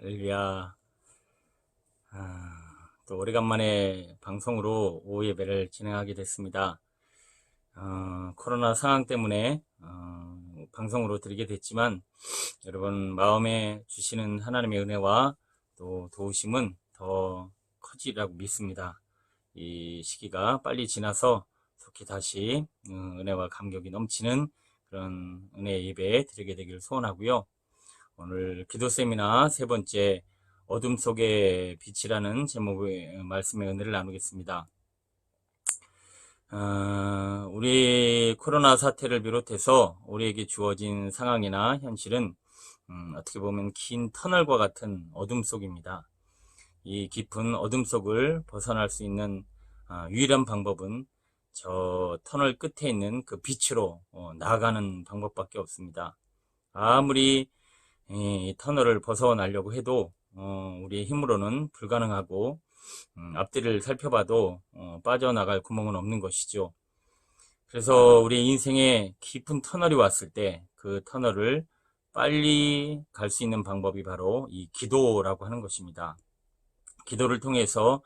할렐루야. 아, 또 오래간만에 방송으로 오후 예배를 진행하게 됐습니다. 어, 코로나 상황 때문에 어, 방송으로 드리게 됐지만 여러분 마음에 주시는 하나님의 은혜와 또 도우심은 더 커지라고 믿습니다. 이 시기가 빨리 지나서 속히 다시 어, 은혜와 감격이 넘치는 그런 은혜 예배 드리게 되기를 소원하고요. 오늘 기도 세미나 세 번째 어둠 속의 빛이라는 제목의 말씀의 은혜를 나누겠습니다. 어, 우리 코로나 사태를 비롯해서 우리에게 주어진 상황이나 현실은 음, 어떻게 보면 긴 터널과 같은 어둠 속입니다. 이 깊은 어둠 속을 벗어날 수 있는 어, 유일한 방법은 저 터널 끝에 있는 그 빛으로 어, 나아가는 방법밖에 없습니다. 아무리 이 터널을 벗어나려고 해도 어, 우리의 힘으로는 불가능하고 음, 앞뒤를 살펴봐도 어, 빠져나갈 구멍은 없는 것이죠. 그래서 우리 인생에 깊은 터널이 왔을 때 그 터널을 빨리 갈 수 있는 방법이 바로 이 기도라고 하는 것입니다. 기도를 통해서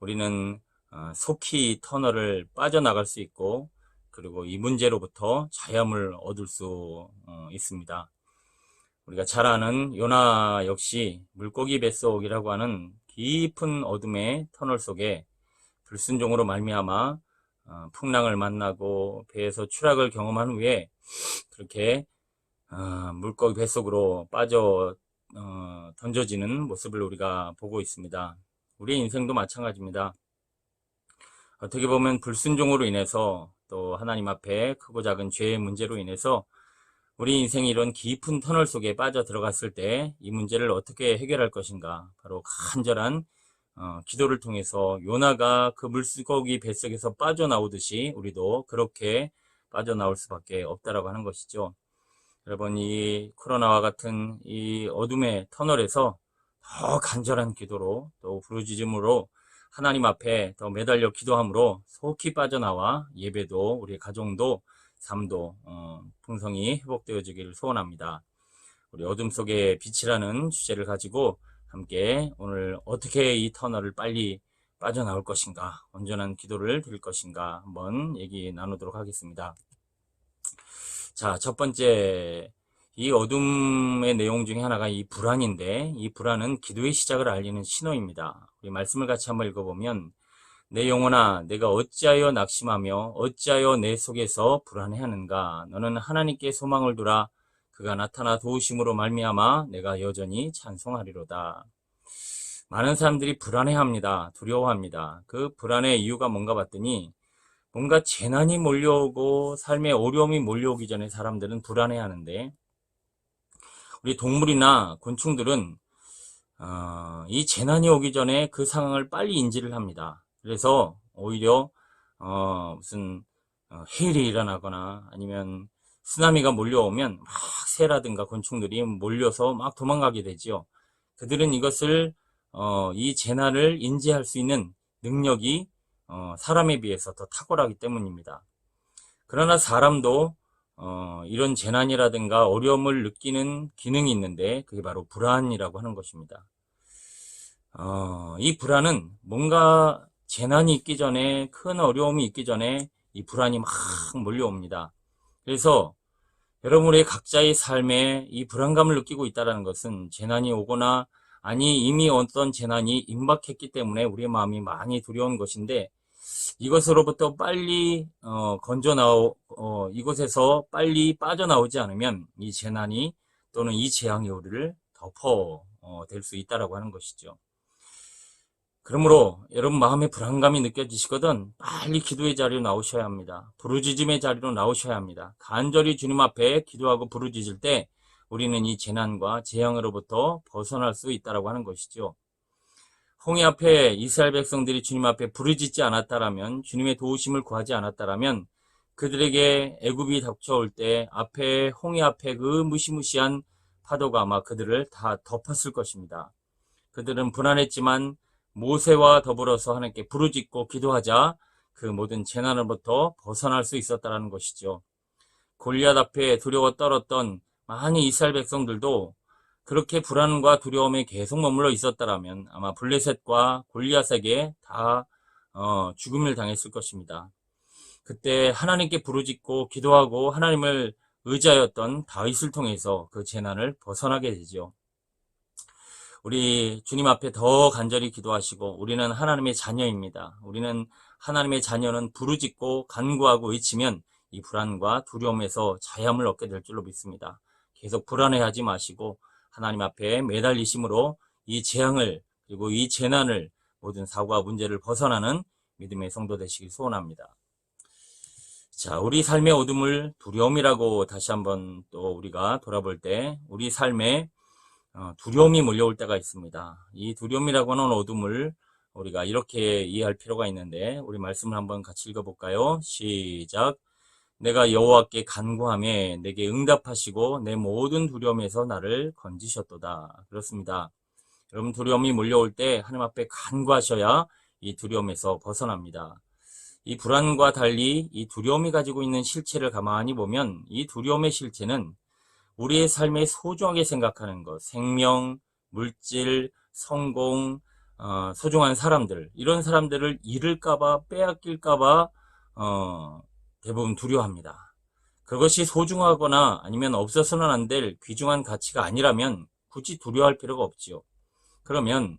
우리는 어, 속히 터널을 빠져나갈 수 있고 그리고 이 문제로부터 자유함을 얻을 수 어, 있습니다. 우리가 잘 아는 요나 역시 물고기 뱃속이라고 하는 깊은 어둠의 터널 속에 불순종으로 말미암아 어, 풍랑을 만나고 배에서 추락을 경험한 후에 그렇게 어, 물고기 뱃속으로 빠져 어, 던져지는 모습을 우리가 보고 있습니다. 우리의 인생도 마찬가지입니다. 어떻게 보면 불순종으로 인해서 또 하나님 앞에 크고 작은 죄의 문제로 인해서 우리 인생이 이런 깊은 터널 속에 빠져 들어갔을 때 이 문제를 어떻게 해결할 것인가? 바로 간절한 어, 기도를 통해서 요나가 그 물고기 뱃속에서 빠져나오듯이 우리도 그렇게 빠져나올 수밖에 없다라고 하는 것이죠. 여러분 이 코로나와 같은 이 어둠의 터널에서 더 간절한 기도로 또 부르짖음으로 하나님 앞에 더 매달려 기도함으로 속히 빠져나와 예배도 우리 가정도 삶도 어, 풍성이 회복되어지기를 소원합니다. 우리 어둠 속의 빛이라는 주제를 가지고 함께 오늘 어떻게 이 터널을 빨리 빠져나올 것인가, 온전한 기도를 드릴 것인가 한번 얘기 나누도록 하겠습니다. 자, 첫 번째 이 어둠의 내용 중에 하나가 이 불안인데 이 불안은 기도의 시작을 알리는 신호입니다. 우리 말씀을 같이 한번 읽어보면 내 영혼아 내가 어찌하여 낙심하며 어찌하여 내 속에서 불안해하는가 너는 하나님께 소망을 두라 그가 나타나 도우심으로 말미암아 내가 여전히 찬송하리로다. 많은 사람들이 불안해합니다. 두려워합니다. 그 불안의 이유가 뭔가 봤더니 뭔가 재난이 몰려오고 삶의 어려움이 몰려오기 전에 사람들은 불안해하는데 우리 동물이나 곤충들은 어, 이 재난이 오기 전에 그 상황을 빨리 인지를 합니다. 그래서 오히려 어, 무슨 어, 해일이 일어나거나 아니면 쓰나미가 몰려오면 막 새라든가 곤충들이 몰려서 막 도망가게 되지요. 그들은 이것을 어, 이 재난을 인지할 수 있는 능력이 어, 사람에 비해서 더 탁월하기 때문입니다. 그러나 사람도 어, 이런 재난이라든가 어려움을 느끼는 기능이 있는데 그게 바로 불안이라고 하는 것입니다. 어, 이 불안은 뭔가 재난이 있기 전에 큰 어려움이 있기 전에 이 불안이 막 몰려옵니다. 그래서 여러분의 각자의 삶에 이 불안감을 느끼고 있다는 것은 재난이 오거나 아니 이미 어떤 재난이 임박했기 때문에 우리의 마음이 많이 두려운 것인데 이것으로부터 빨리 어, 건져 나오 어, 이곳에서 빨리 빠져나오지 않으면 이 재난이 또는 이 재앙이 우리를 덮어 어, 될 수 있다라고 하는 것이죠. 그러므로 여러분 마음에 불안감이 느껴지시거든 빨리 기도의 자리로 나오셔야 합니다. 부르짖음의 자리로 나오셔야 합니다. 간절히 주님 앞에 기도하고 부르짖을 때 우리는 이 재난과 재앙으로부터 벗어날 수 있다라고 하는 것이죠. 홍해 앞에 이스라엘 백성들이 주님 앞에 부르짖지 않았다라면 주님의 도우심을 구하지 않았다라면 그들에게 애굽이 닥쳐올 때 앞에 홍해 앞에 그 무시무시한 파도가 아마 그들을 다 덮었을 것입니다. 그들은 불안했지만 모세와 더불어서 하나님께 부르짖고 기도하자 그 모든 재난으로부터 벗어날 수 있었다라는 것이죠. 골리앗 앞에 두려워 떨었던 많은 이스라엘 백성들도 그렇게 불안과 두려움에 계속 머물러 있었다라면 아마 블레셋과 골리앗에게 다 어, 죽음을 당했을 것입니다. 그때 하나님께 부르짖고 기도하고 하나님을 의지하였던 다윗을 통해서 그 재난을 벗어나게 되죠. 우리 주님 앞에 더 간절히 기도하시고 우리는 하나님의 자녀입니다. 우리는 하나님의 자녀는 부르짖고 간구하고 외치면 이 불안과 두려움에서 자유함을 얻게 될 줄로 믿습니다. 계속 불안해하지 마시고 하나님 앞에 매달리심으로 이 재앙을 그리고 이 재난을 모든 사고와 문제를 벗어나는 믿음의 성도 되시길 소원합니다. 자, 우리 삶의 어둠을 두려움이라고 다시 한번 또 우리가 돌아볼 때 우리 어, 두려움이 몰려올 때가 있습니다. 이 두려움이라고 하는 어둠을 우리가 이렇게 이해할 필요가 있는데 우리 말씀을 한번 같이 읽어볼까요? 시작. 내가 여호와께 간구함에 내게 응답하시고 내 모든 두려움에서 나를 건지셨도다. 그렇습니다. 여러분 두려움이 몰려올 때 하나님 앞에 간구하셔야 이 두려움에서 벗어납니다. 이 불안과 달리 이 두려움이 가지고 있는 실체를 가만히 보면 이 두려움의 실체는 우리의 삶에 소중하게 생각하는 것, 생명, 물질, 성공, 어, 소중한 사람들, 이런 사람들을 잃을까봐, 빼앗길까봐, 어, 대부분 두려워합니다. 그것이 소중하거나 아니면 없어서는 안 될 귀중한 가치가 아니라면 굳이 두려워할 필요가 없지요. 그러면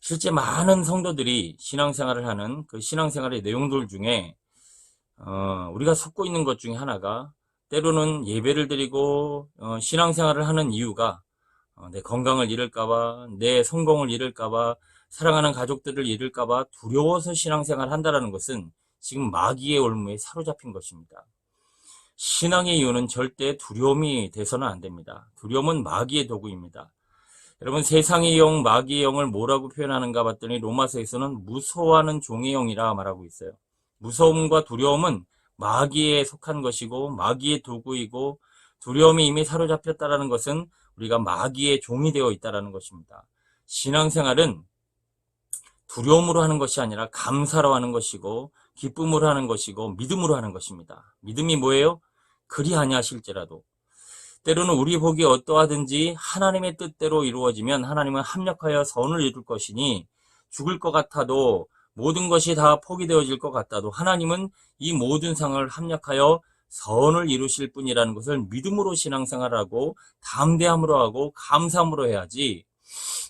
실제 많은 성도들이 신앙생활을 하는 그 신앙생활의 내용들 중에 어, 우리가 속고 있는 것 중에 하나가 때로는 예배를 드리고 어, 신앙생활을 하는 이유가 어, 내 건강을 잃을까봐, 내 성공을 잃을까봐, 사랑하는 가족들을 잃을까봐 두려워서 신앙생활을 한다는 것은 지금 마귀의 올무에 사로잡힌 것입니다. 신앙의 이유는 절대 두려움이 돼서는 안 됩니다. 두려움은 마귀의 도구입니다. 여러분 세상의 영, 마귀의 영을 뭐라고 표현하는가 봤더니 로마서에서는 무서워하는 종의 영이라 말하고 있어요. 무서움과 두려움은 마귀에 속한 것이고 마귀의 도구이고 두려움이 이미 사로잡혔다라는 것은 우리가 마귀의 종이 되어 있다라는 것입니다. 신앙생활은 두려움으로 하는 것이 아니라 감사로 하는 것이고 기쁨으로 하는 것이고 믿음으로 하는 것입니다. 믿음이 뭐예요? 그리하냐 실제라도 때로는 우리 복이 어떠하든지 하나님의 뜻대로 이루어지면 하나님은 합력하여 선을 이룰 것이니 죽을 것 같아도 모든 것이 다 포기되어질 것 같아도 하나님은 이 모든 상을 합력하여 선을 이루실 뿐이라는 것을 믿음으로 신앙생활하고 담대함으로 하고 감사함으로 해야지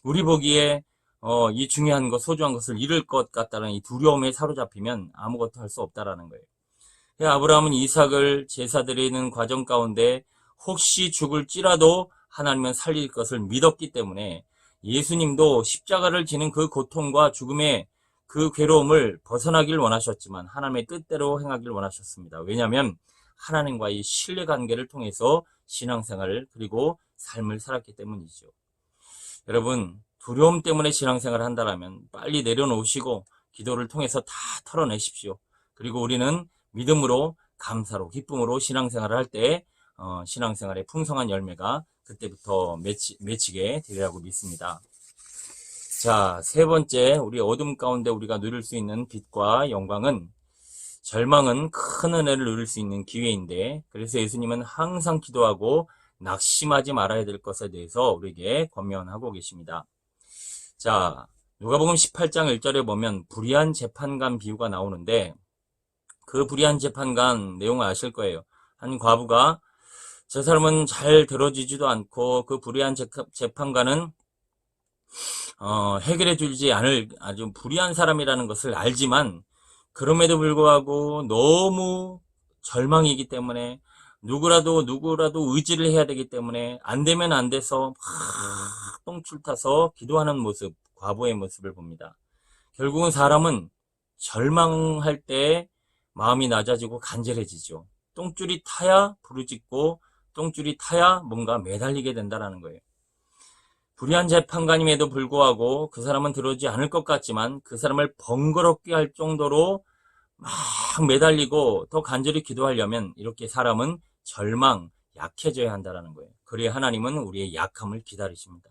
우리 보기에 어, 이 중요한 것, 소중한 것을 잃을 것 같다는 이 두려움에 사로잡히면 아무것도 할 수 없다라는 거예요. 아브라함은 이삭을 제사 드리는 과정 가운데 혹시 죽을지라도 하나님은 살릴 것을 믿었기 때문에 예수님도 십자가를 지는 그 고통과 죽음의 그 괴로움을 벗어나길 원하셨지만 하나님의 뜻대로 행하길 원하셨습니다. 왜냐하면 하나님과의 신뢰 관계를 통해서 신앙생활을 그리고 삶을 살았기 때문이죠. 여러분 두려움 때문에 신앙생활을 한다면 빨리 내려놓으시고 기도를 통해서 다 털어내십시오. 그리고 우리는 믿음으로 감사로 기쁨으로 신앙생활을 할때 어, 신앙생활의 풍성한 열매가 그때부터 맺히, 맺히게 되리라고 믿습니다. 자, 세 번째, 우리 어둠 가운데 우리가 누릴 수 있는 빛과 영광은 절망은 큰 은혜를 누릴 수 있는 기회인데, 그래서 예수님은 항상 기도하고 낙심하지 말아야 될 것에 대해서 우리에게 권면하고 계십니다. 자, 누가복음 18장 1절에 보면 불의한 재판관 비유가 나오는데, 그 불의한 재판관 내용을 아실 거예요. 한 과부가 저 사람은 잘 들어지지도 않고 그 불의한 재판관은 어, 해결해 주지 않을 아주 불의한 사람이라는 것을 알지만 그럼에도 불구하고 너무 절망이기 때문에 누구라도 누구라도 의지를 해야 되기 때문에 안 되면 안 돼서 막 똥줄 타서 기도하는 모습, 과부의 모습을 봅니다. 결국은 사람은 절망할 때 마음이 낮아지고 간절해지죠. 똥줄이 타야 부르짖고 똥줄이 타야 뭔가 매달리게 된다는 거예요. 불의한 재판관임에도 불구하고 그 사람은 들어오지 않을 것 같지만 그 사람을 번거롭게 할 정도로 막 매달리고 더 간절히 기도하려면 이렇게 사람은 절망, 약해져야 한다는 거예요. 그래야 하나님은 우리의 약함을 기다리십니다.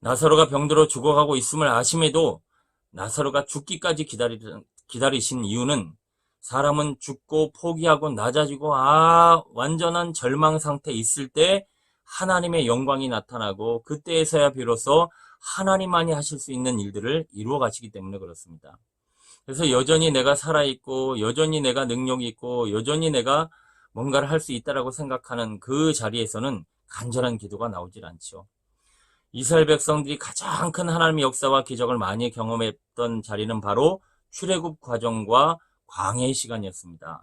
나사로가 병들어 죽어가고 있음을 아심에도 나사로가 죽기까지 기다리, 기다리신 이유는 사람은 죽고 포기하고 낮아지고 아 완전한 절망 상태에 있을 때 하나님의 영광이 나타나고 그때에서야 비로소 하나님만이 하실 수 있는 일들을 이루어 가시기 때문에 그렇습니다. 그래서 여전히 내가 살아있고, 여전히 내가 능력이 있고, 여전히 내가 뭔가를 할 수 있다라고 생각하는 그 자리에서는 간절한 기도가 나오질 않죠. 이스라엘 백성들이 가장 큰 하나님의 역사와 기적을 많이 경험했던 자리는 바로 출애굽 과정과 광야의 시간이었습니다.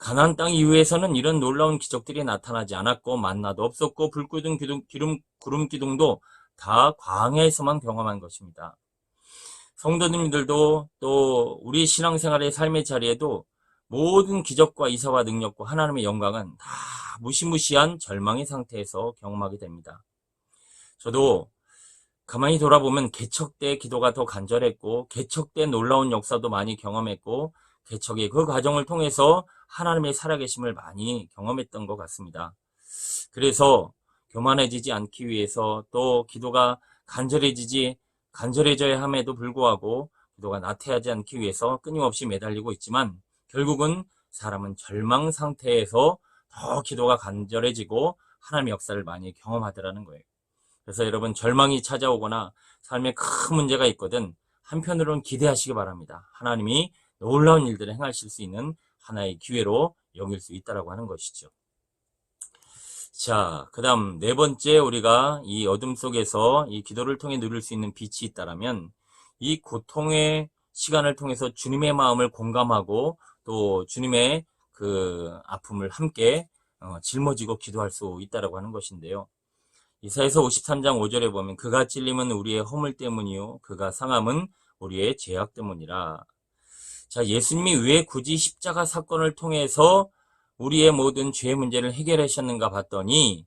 가나안 땅 이후에서는 이런 놀라운 기적들이 나타나지 않았고 만나도 없었고 불구름 기둥, 기름 구름 기둥도 다 광야에서만 경험한 것입니다. 성도님들도 또 우리 신앙생활의 삶의 자리에도 모든 기적과 이사와 능력과 하나님의 영광은 다 무시무시한 절망의 상태에서 경험하게 됩니다. 저도 가만히 돌아보면 개척 때 기도가 더 간절했고 개척 때 놀라운 역사도 많이 경험했고 개척의 그 과정을 통해서 하나님의 살아계심을 많이 경험했던 것 같습니다. 그래서 교만해지지 않기 위해서 또 기도가 간절해지지 간절해져야 함에도 불구하고 기도가 나태하지 않기 위해서 끊임없이 매달리고 있지만 결국은 사람은 절망 상태에서 더 기도가 간절해지고 하나님의 역사를 많이 경험하더라는 거예요. 그래서 여러분 절망이 찾아오거나 삶에 큰 문제가 있거든 한편으로는 기대하시기 바랍니다. 하나님이 놀라운 일들을 행하실 수 있는 하나의 기회로 여길 수 있다라고 하는 것이죠. 자, 그 다음 네 번째 우리가 이 어둠 속에서 이 기도를 통해 누릴 수 있는 빛이 있다라면 이 고통의 시간을 통해서 주님의 마음을 공감하고 또 주님의 그 아픔을 함께 어, 짊어지고 기도할 수 있다라고 하는 것인데요. 이사에서 53장 5절에 보면 그가 찔림은 우리의 허물 때문이요 그가 상함은 우리의 죄악 때문이라. 자, 예수님이 왜 굳이 십자가 사건을 통해서 우리의 모든 죄 문제를 해결하셨는가 봤더니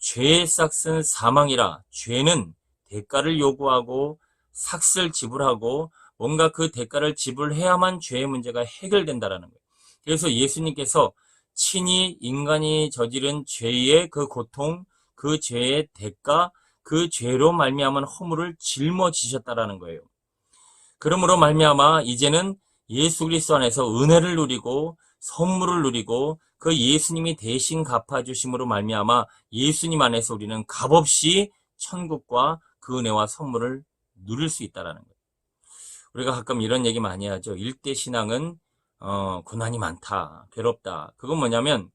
죄의 싹은 사망이라 죄는 대가를 요구하고 삭슬 지불하고 뭔가 그 대가를 지불해야만 죄의 문제가 해결된다라는 거예요. 그래서 예수님께서 친히 인간이 저지른 죄의 그 고통, 그 죄의 대가, 그 죄로 말미암은 허물을 짊어지셨다라는 거예요. 그러므로 말미암아 이제는 예수 그리스도 안에서 은혜를 누리고 선물을 누리고 그 예수님이 대신 갚아주심으로 말미암아 예수님 안에서 우리는 값없이 천국과 그 은혜와 선물을 누릴 수 있다라는 거예요. 우리가 가끔 이런 얘기 많이 하죠. 일대 신앙은 어, 고난이 많다, 괴롭다. 그건 뭐냐면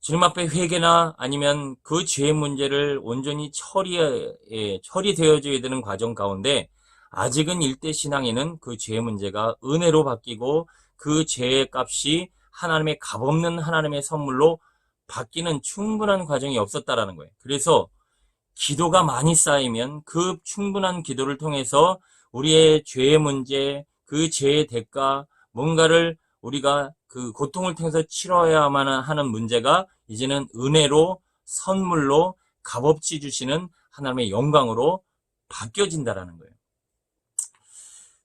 주님 앞에 회개나 아니면 그 죄의 문제를 온전히 처리해 예, 처리되어져야 되는 과정 가운데 아직은 일대 신앙에는 그 죄의 문제가 은혜로 바뀌고 그 죄의 값이 하나님의 값없는 하나님의 선물로 바뀌는 충분한 과정이 없었다라는 거예요. 그래서 기도가 많이 쌓이면 그 충분한 기도를 통해서 우리의 죄의 문제, 그 죄의 대가, 뭔가를 우리가 그 고통을 통해서 치러야만 하는 문제가 이제는 은혜로 선물로 값없이 주시는 하나님의 영광으로 바뀌어진다라는 거예요.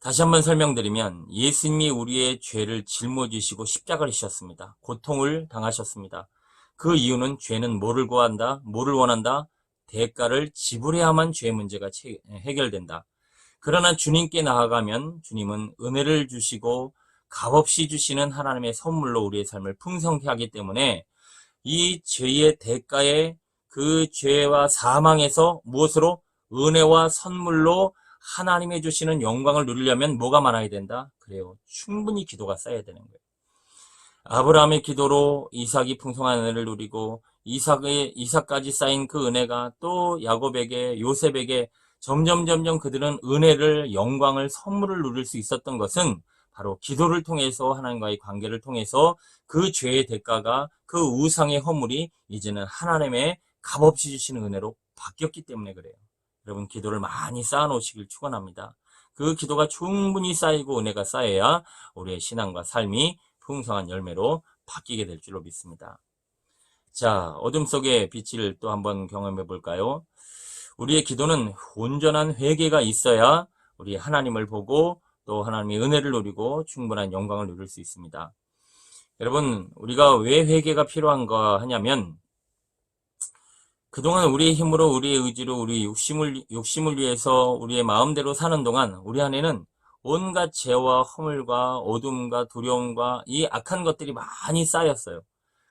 다시 한번 설명드리면 예수님이 우리의 죄를 짊어지시고 십자가를 지셨습니다. 고통을 당하셨습니다. 그 이유는 죄는 뭐를 구한다? 뭐를 원한다? 대가를 지불해야만 죄 문제가 해결된다. 그러나 주님께 나아가면 주님은 은혜를 주시고 값없이 주시는 하나님의 선물로 우리의 삶을 풍성케 하기 때문에 이 죄의 대가에 그 죄와 사망에서 무엇으로 은혜와 선물로 하나님의 주시는 영광을 누리려면 뭐가 많아야 된다? 그래요. 충분히 기도가 쌓여야 되는 거예요. 아브라함의 기도로 이삭이 풍성한 은혜를 누리고 이삭의 이삭까지 쌓인 그 은혜가 또 야곱에게 요셉에게 점점 점점 그들은 은혜를 영광을 선물을 누릴 수 있었던 것은 바로 기도를 통해서 하나님과의 관계를 통해서 그 죄의 대가가 그 우상의 허물이 이제는 하나님의 값없이 주시는 은혜로 바뀌었기 때문에 그래요. 여러분 기도를 많이 쌓아 놓으시길 축원합니다. 그 기도가 충분히 쌓이고 은혜가 쌓여야 우리의 신앙과 삶이 풍성한 열매로 바뀌게 될 줄로 믿습니다. 자, 어둠 속의 빛을 또 한번 경험해 볼까요? 우리의 기도는 온전한 회개가 있어야 우리 하나님을 보고 또 하나님의 은혜를 누리고 충분한 영광을 누릴 수 있습니다. 여러분, 우리가 왜 회개가 필요한가 하냐면 그동안 우리의 힘으로 우리의 의지로 우리 욕심을 욕심을 위해서 우리의 마음대로 사는 동안 우리 안에는 온갖 죄와 허물과 어둠과 두려움과 이 악한 것들이 많이 쌓였어요.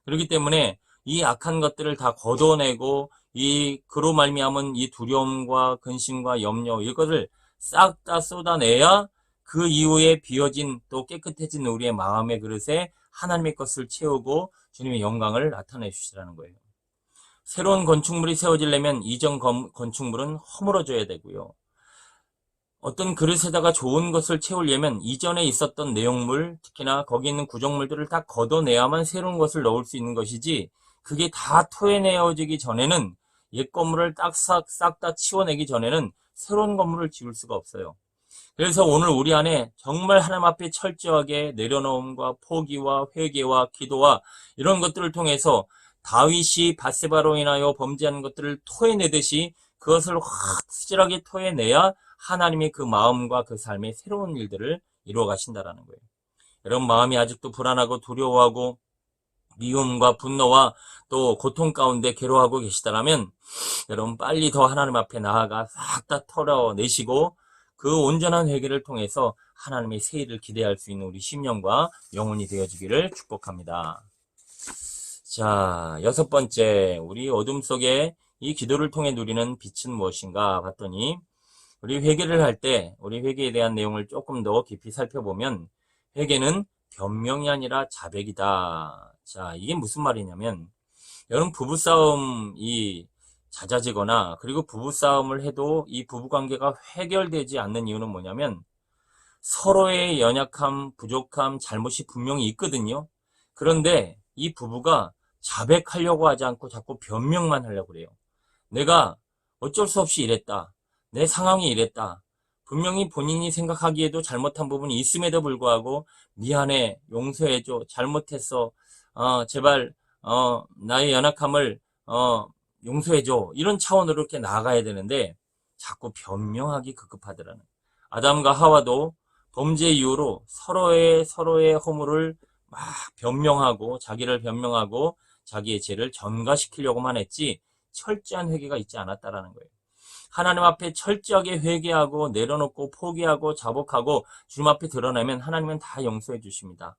그렇기 때문에 이 악한 것들을 다 걷어내고 이 그로 말미암은 이 두려움과 근심과 염려 이것을 싹 다 쏟아내야 그 이후에 비어진 또 깨끗해진 우리의 마음의 그릇에 하나님의 것을 채우고 주님의 영광을 나타내 주시라는 거예요. 새로운 건축물이 세워지려면 이전 건- 건축물은 허물어져야 되고요. 어떤 그릇에다가 좋은 것을 채우려면 이전에 있었던 내용물, 특히나 거기 있는 구정물들을 다 걷어내야만 새로운 것을 넣을 수 있는 것이지, 그게 다 토해내어지기 전에는 옛 건물을 딱싹 다 치워내기 전에는 새로운 건물을 지을 수가 없어요. 그래서 오늘 우리 안에 정말 하나님 앞에 철저하게 내려놓음과 포기와 회개와 기도와 이런 것들을 통해서 다윗이 바세바로 인하여 범죄하는 것들을 토해내듯이 그것을 확실하게 토해내야 하나님의 그 마음과 그 삶의 새로운 일들을 이루어 가신다라는 거예요. 여러분 마음이 아직도 불안하고 두려워하고 미움과 분노와 또 고통 가운데 괴로워하고 계시다라면 여러분 빨리 더 하나님 앞에 나아가 싹 다 털어내시고 그 온전한 회개를 통해서 하나님의 새 일을 기대할 수 있는 우리 심령과 영혼이 되어지기를 축복합니다. 자, 여섯 번째, 우리 어둠 속에 이 기도를 통해 누리는 빛은 무엇인가 봤더니 우리 회개를 할 때 우리 회개에 대한 내용을 조금 더 깊이 살펴보면 회개는 변명이 아니라 자백이다. 자, 이게 무슨 말이냐면 여러분 부부싸움이 잦아지거나 그리고 부부싸움을 해도 이 부부관계가 해결되지 않는 이유는 뭐냐면 서로의 연약함, 부족함, 잘못이 분명히 있거든요. 그런데 이 부부가 자백하려고 하지 않고 자꾸 변명만 하려고 그래요. 내가 어쩔 수 없이 이랬다. 내 상황이 이랬다. 분명히 본인이 생각하기에도 잘못한 부분이 있음에도 불구하고 미안해, 용서해줘, 잘못했어, 어, 제발 어, 나의 연약함을 어, 용서해줘 이런 차원으로 이렇게 나아가야 되는데 자꾸 변명하기 급급하더라는 아담과 하와도 범죄 이후로 서로의 서로의 허물을 막 변명하고 자기를 변명하고 자기의 죄를 전가시키려고만 했지 철저한 회개가 있지 않았다라는 거예요. 하나님 앞에 철저하게 회개하고 내려놓고 포기하고 자복하고 주님 앞에 드러내면 하나님은 다 용서해 주십니다.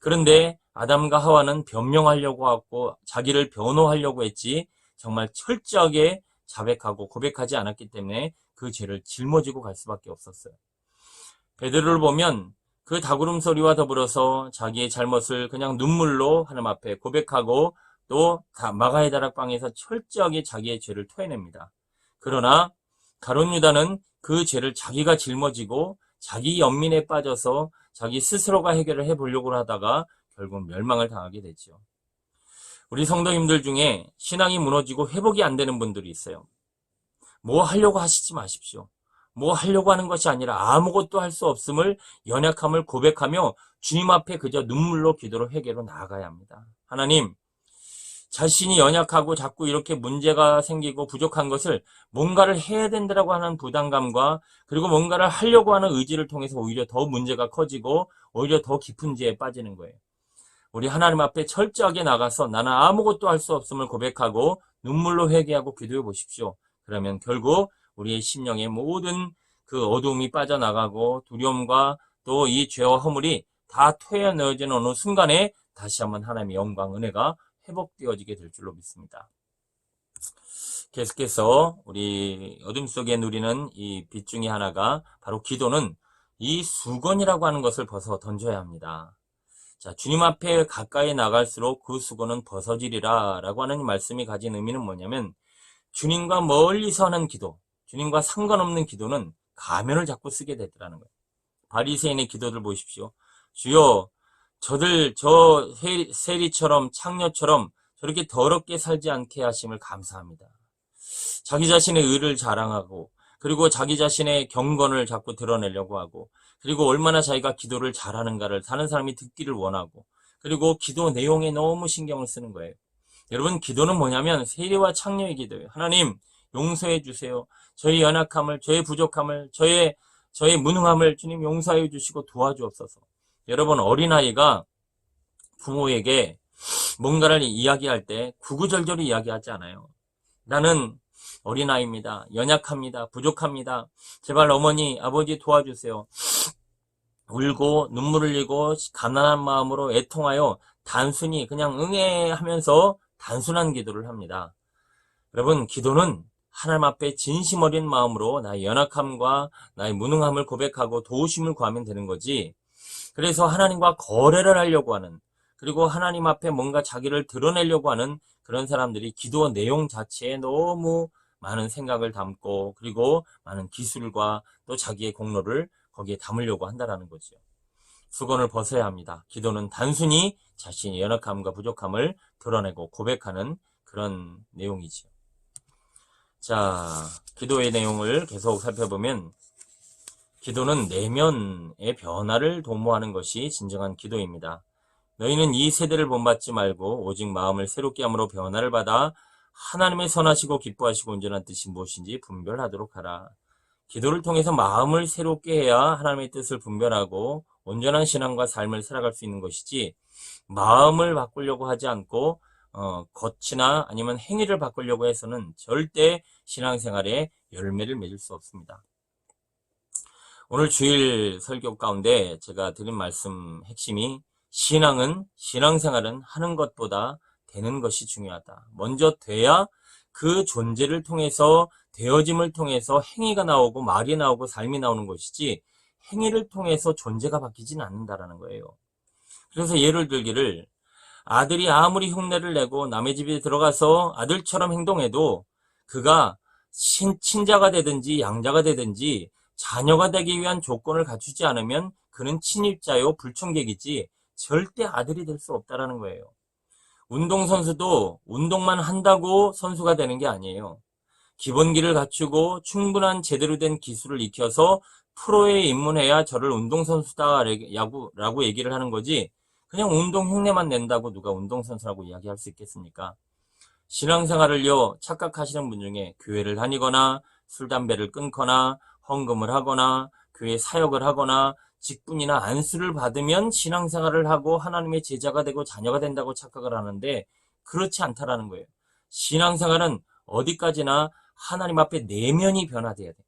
그런데 아담과 하와는 변명하려고 하고 자기를 변호하려고 했지 정말 철저하게 자백하고 고백하지 않았기 때문에 그 죄를 짊어지고 갈 수밖에 없었어요. 베드로를 보면 그 다구름 소리와 더불어서 자기의 잘못을 그냥 눈물로 하나님 앞에 고백하고 또 마가의 다락방에서 철저하게 자기의 죄를 토해냅니다. 그러나 가론 유다는 그 죄를 자기가 짊어지고 자기 연민에 빠져서 자기 스스로가 해결을 해보려고 하다가 결국 멸망을 당하게 되죠. 우리 성도님들 중에 신앙이 무너지고 회복이 안 되는 분들이 있어요. 뭐 하려고 하시지 마십시오. 뭐 하려고 하는 것이 아니라 아무것도 할 수 없음을 연약함을 고백하며 주님 앞에 그저 눈물로 기도로 회개로 나아가야 합니다. 하나님, 자신이 연약하고 자꾸 이렇게 문제가 생기고 부족한 것을 뭔가를 해야 된다고 하는 부담감과 그리고 뭔가를 하려고 하는 의지를 통해서 오히려 더 문제가 커지고 오히려 더 깊은 죄에 빠지는 거예요. 우리 하나님 앞에 철저하게 나가서 나는 아무것도 할 수 없음을 고백하고 눈물로 회개하고 기도해 보십시오. 그러면 결국 우리의 심령의 모든 그 어두움이 빠져나가고 두려움과 또 이 죄와 허물이 다 토해내어지는 어느 순간에 다시 한번 하나님의 영광, 은혜가 회복되어지게 될 줄로 믿습니다. 계속해서 우리 어둠 속에 누리는 이 빛 중에 하나가 바로 기도는 이 수건이라고 하는 것을 벗어 던져야 합니다. 자, 주님 앞에 가까이 나갈수록 그 수건은 벗어지리라 라고 하는 이 말씀이 가진 의미는 뭐냐면 주님과 멀리서 하는 기도, 주님과 상관없는 기도는 가면을 자꾸 쓰게 되더라는 거예요. 바리새인의 기도들 보십시오. 주여, 저들 저 세리처럼 창녀처럼 저렇게 더럽게 살지 않게 하심을 감사합니다. 자기 자신의 의를 자랑하고 그리고 자기 자신의 경건을 자꾸 드러내려고 하고 그리고 얼마나 자기가 기도를 잘하는가를 다른 사람이 듣기를 원하고 그리고 기도 내용에 너무 신경을 쓰는 거예요. 여러분 기도는 뭐냐면 세리와 창녀의 기도예요. 하나님 용서해 주세요. 저의 연약함을, 저의 부족함을, 저의 저의 무능함을 주님 용서해 주시고 도와주옵소서. 여러분 어린아이가 부모에게 뭔가를 이야기할 때 구구절절히 이야기하지 않아요. 나는 어린아이입니다. 연약합니다. 부족합니다. 제발 어머니, 아버지 도와주세요. 울고 눈물을 흘리고 가난한 마음으로 애통하여 단순히 그냥 응애 하면서 단순한 기도를 합니다. 여러분, 기도는 하나님 앞에 진심 어린 마음으로 나의 연약함과 나의 무능함을 고백하고 도우심을 구하면 되는 거지. 그래서 하나님과 거래를 하려고 하는, 그리고 하나님 앞에 뭔가 자기를 드러내려고 하는 그런 사람들이 기도 내용 자체에 너무 많은 생각을 담고, 그리고 많은 기술과 또 자기의 공로를 거기에 담으려고 한다라는 거죠. 수건을 벗어야 합니다. 기도는 단순히 자신의 연약함과 부족함을 드러내고 고백하는 그런 내용이지요. 자, 기도의 내용을 계속 살펴보면 기도는 내면의 변화를 도모하는 것이 진정한 기도입니다. 너희는 이 세대를 본받지 말고 오직 마음을 새롭게 함으로 변화를 받아 하나님의 선하시고 기뻐하시고 온전한 뜻이 무엇인지 분별하도록 하라. 기도를 통해서 마음을 새롭게 해야 하나님의 뜻을 분별하고 온전한 신앙과 삶을 살아갈 수 있는 것이지 마음을 바꾸려고 하지 않고 어, 겉이나 아니면 행위를 바꾸려고 해서는 절대 신앙생활에 열매를 맺을 수 없습니다. 오늘 주일 설교 가운데 제가 드린 말씀 핵심이 신앙은 신앙생활은 하는 것보다 되는 것이 중요하다. 먼저 돼야 그 존재를 통해서 되어짐을 통해서 행위가 나오고 말이 나오고 삶이 나오는 것이지 행위를 통해서 존재가 바뀌지는 않는다라는 거예요. 그래서 예를 들기를 아들이 아무리 흉내를 내고 남의 집에 들어가서 아들처럼 행동해도 그가 친, 친자가 되든지 양자가 되든지 자녀가 되기 위한 조건을 갖추지 않으면 그는 친입자요 불청객이지 절대 아들이 될 수 없다라는 거예요. 운동선수도 운동만 한다고 선수가 되는 게 아니에요. 기본기를 갖추고 충분한 제대로 된 기술을 익혀서 프로에 입문해야 저를 운동선수다라고 얘기를 하는 거지 그냥 운동 흉내만 낸다고 누가 운동선수라고 이야기할 수 있겠습니까? 신앙생활을요 착각하시는 분 중에 교회를 다니거나 술, 담배를 끊거나 헌금을 하거나 교회 사역을 하거나 직분이나 안수를 받으면 신앙생활을 하고 하나님의 제자가 되고 자녀가 된다고 착각을 하는데 그렇지 않다라는 거예요. 신앙생활은 어디까지나 하나님 앞에 내면이 변화돼야 돼.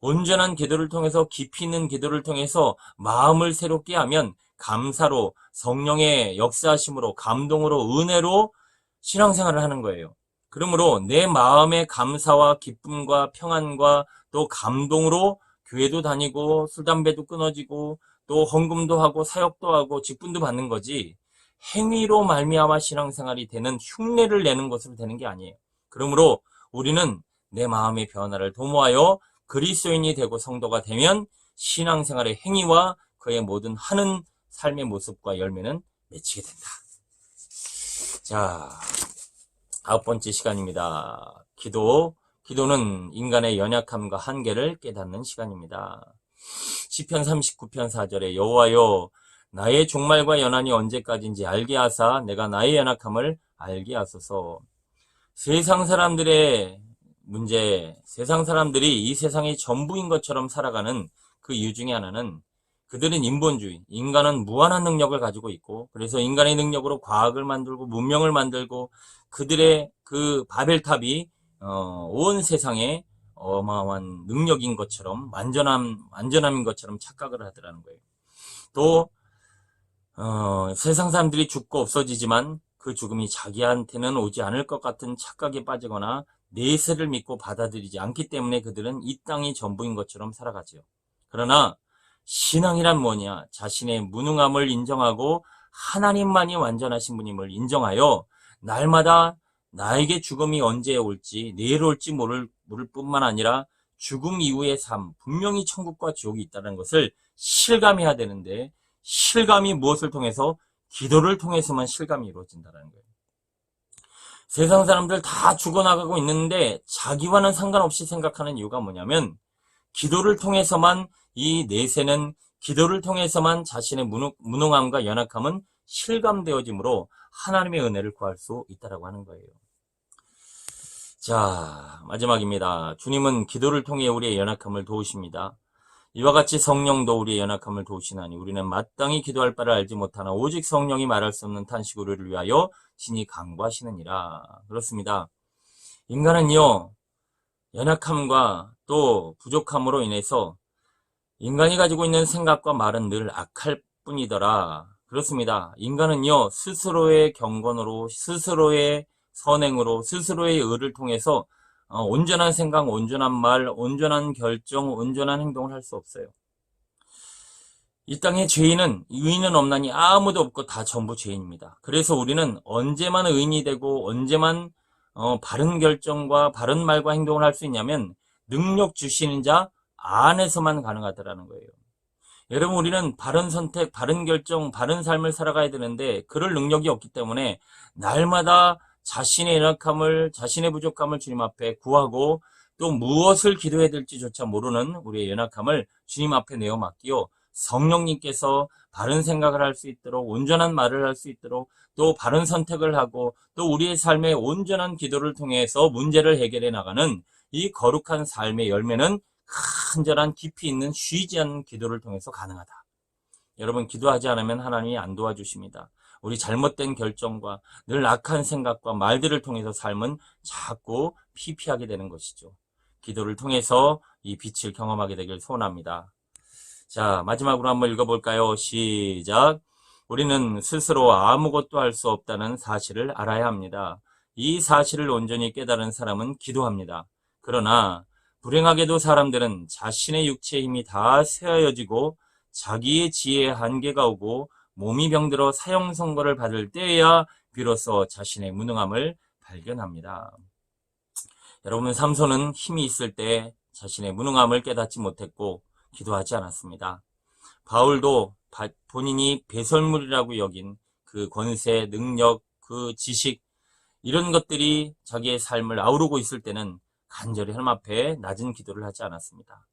온전한 기도를 통해서 깊이 있는 기도를 통해서 마음을 새롭게 하면 감사로 성령의 역사하심으로 감동으로 은혜로 신앙생활을 하는 거예요. 그러므로 내 마음의 감사와 기쁨과 평안과 또 감동으로 교회도 다니고 술 담배도 끊어지고 또 헌금도 하고 사역도 하고 직분도 받는 거지 행위로 말미암아 신앙생활이 되는 흉내를 내는 것으로 되는 게 아니에요. 그러므로 우리는 내 마음의 변화를 도모하여 그리스도인이 되고 성도가 되면 신앙생활의 행위와 그의 모든 하는 삶의 모습과 열매는 맺히게 된다. 자, 아홉 번째 시간입니다. 기도. 기도는 인간의 연약함과 한계를 깨닫는 시간입니다. 시편 39편 4절에 여호와여 나의 종말과 연한이 언제까지인지 알게 하사 내가 나의 연약함을 알게 하소서. 세상 사람들의 문제, 세상 사람들이 이 세상의 전부인 것처럼 살아가는 그 이유 중에 하나는 그들은 인본주의, 인간은 무한한 능력을 가지고 있고, 그래서 인간의 능력으로 과학을 만들고, 문명을 만들고, 그들의 그 바벨탑이, 어, 온 세상에 어마어마한 능력인 것처럼, 완전함, 완전함인 것처럼 착각을 하더라는 거예요. 또, 어, 세상 사람들이 죽고 없어지지만, 그 죽음이 자기한테는 오지 않을 것 같은 착각에 빠지거나, 내세를 믿고 받아들이지 않기 때문에 그들은 이 땅이 전부인 것처럼 살아가지요. 그러나, 신앙이란 뭐냐? 자신의 무능함을 인정하고 하나님만이 완전하신 분임을 인정하여 날마다 나에게 죽음이 언제 올지 내일 올지 모를, 모를 뿐만 아니라 죽음 이후의 삶, 분명히 천국과 지옥이 있다는 것을 실감해야 되는데 실감이 무엇을 통해서 기도를 통해서만 실감이 이루어진다는 거예요. 세상 사람들 다 죽어나가고 있는데 자기와는 상관없이 생각하는 이유가 뭐냐면 기도를 통해서만 이 내세는 기도를 통해서만 자신의 무능 함과 연약함은 실감되어지므로 하나님의 은혜를 구할 수 있다라고 하는 거예요. 자, 마지막입니다. 주님은 기도를 통해 우리의 연약함을 도우십니다. 이와 같이 성령도 우리의 연약함을 도우시나니 우리는 마땅히 기도할 바를 알지 못하나 오직 성령이 말할 수 없는 탄식 우리를 위하여 진히 강구하시느니라. 그렇습니다. 인간은요, 연약함과 또 부족함으로 인해서 인간이 가지고 있는 생각과 말은 늘 악할 뿐이더라. 그렇습니다. 인간은요, 스스로의 경건으로, 스스로의 선행으로 스스로의 의를 통해서 어, 온전한 생각, 온전한 말, 온전한 결정, 온전한 행동을 할 수 없어요. 이 땅에 죄인은 의인은 없나니 아무도 없고 다 전부 죄인입니다. 그래서 우리는 언제만 의인이 되고 언제만 어, 바른 결정과 바른 말과 행동을 할 수 있냐면 능력 주시는 자 안에서만 가능하다라는 거예요. 여러분 우리는 바른 선택, 바른 결정, 바른 삶을 살아가야 되는데 그럴 능력이 없기 때문에 날마다 자신의 연약함을, 자신의 부족함을 주님 앞에 구하고 또 무엇을 기도해야 될지조차 모르는 우리의 연약함을 주님 앞에 내어 맡기요. 성령님께서 바른 생각을 할 수 있도록 온전한 말을 할 수 있도록 또 바른 선택을 하고 또 우리의 삶의 온전한 기도를 통해서 문제를 해결해 나가는 이 거룩한 삶의 열매는 간절한 깊이 있는 쉬지 않는 기도를 통해서 가능하다. 여러분 기도하지 않으면 하나님이 안 도와주십니다. 우리 잘못된 결정과 늘 악한 생각과 말들을 통해서 삶은 자꾸 피피하게 되는 것이죠. 기도를 통해서 이 빛을 경험하게 되길 소원합니다. 자, 마지막으로 한번 읽어볼까요? 시작. 우리는 스스로 아무것도 할 수 없다는 사실을 알아야 합니다. 이 사실을 온전히 깨달은 사람은 기도합니다. 그러나 불행하게도 사람들은 자신의 육체의 힘이 다 쇠하여지고 자기의 지혜의 한계가 오고 몸이 병들어 사형 선고를 받을 때에야 비로소 자신의 무능함을 발견합니다. 여러분 삼손은 힘이 있을 때 자신의 무능함을 깨닫지 못했고 기도하지 않았습니다. 바울도 본인이 배설물이라고 여긴 그 권세, 능력, 그 지식 이런 것들이 자기의 삶을 아우르고 있을 때는 간절히 하나님 앞에 낮은 기도를 하지 않았습니다.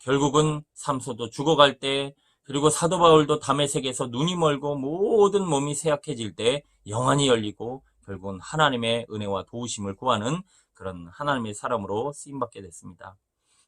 결국은 삼소도 죽어갈 때 그리고 사도 바울도 담에색에서 눈이 멀고 모든 몸이 쇠약해질 때 영안이 열리고 결국은 하나님의 은혜와 도우심을 구하는 그런 하나님의 사람으로 쓰임받게 됐습니다.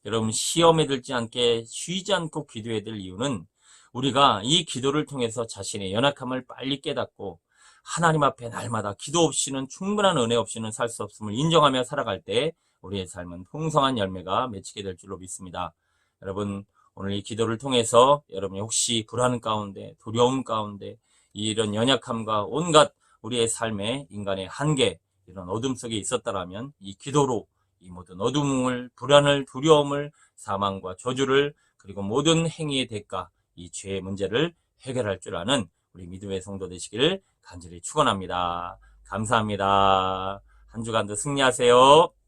여러분 시험에 들지 않게 쉬지 않고 기도해야 될 이유는 우리가 이 기도를 통해서 자신의 연약함을 빨리 깨닫고 하나님 앞에 날마다 기도 없이는 충분한 은혜 없이는 살 수 없음을 인정하며 살아갈 때 우리의 삶은 풍성한 열매가 맺히게 될 줄로 믿습니다. 여러분 오늘 이 기도를 통해서 여러분이 혹시 불안 가운데 두려움 가운데 이런 연약함과 온갖 우리의 삶의 인간의 한계 이런 어둠 속에 있었다라면 이 기도로 이 모든 어둠을 불안을 두려움을 사망과 저주를 그리고 모든 행위의 대가 이 죄의 문제를 해결할 줄 아는 우리 믿음의 성도 되시기를 간절히 축원합니다. 감사합니다. 한 주간도 승리하세요.